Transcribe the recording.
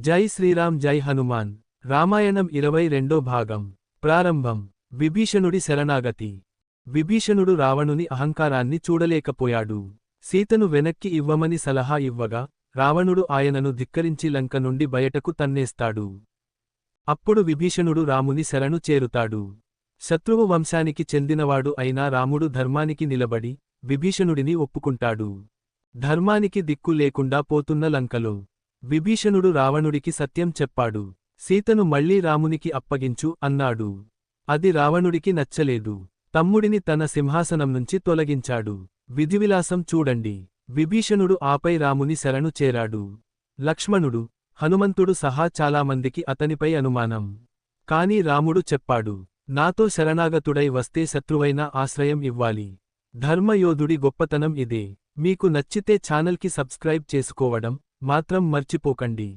జై శ్రీరామ్ జై హనుమాన్. రామాయణం ఇరవై రెండో భాగం. ప్రారంభం. విభీషణుడి శరణాగతి. విభీషణుడు రావణుని అహంకారాన్ని చూడలేకపోయాడు. సీతను వెనక్కి ఇవ్వమని సలహా ఇవ్వగా రావణుడు ఆయనను ధిక్కరించి లంక నుండి బయటకు తన్నేస్తాడు. అప్పుడు విభీషణుడు రాముని శరణు చేరుతాడు. శత్రువు వంశానికి చెందినవాడు అయినా రాముడు ధర్మానికి నిలబడి విభీషణుడిని ఒప్పుకుంటాడు. ధర్మానికి దిక్కు లేకుండా పోతున్న లంకలో విభీషణుడు రావణుడికి సత్యం చెప్పాడు. సీతను మళ్ళీ రామునికి అప్పగించు అన్నాడు. అది రావణుడికి నచ్చలేదు. తమ్ముడిని తన సింహాసనం నుంచి తొలగించాడు. విధివిలాసం చూడండి. విభీషణుడు ఆపై రాముని శరణు చేరాడు. లక్ష్మణుడు హనుమంతుడు సహా చాలామందికి అతనిపై అనుమానం. కాని రాముడు చెప్పాడు నాతో శరణాగతుడై వస్తే శత్రువైన ఆశ్రయం ఇవ్వాలి. ధర్మయోధుడి గొప్పతనం ఇదే. మీకు నచ్చితే ఛానల్కి సబ్స్క్రైబ్ చేసుకోవడం మాత్రం మర్చిపోకండి.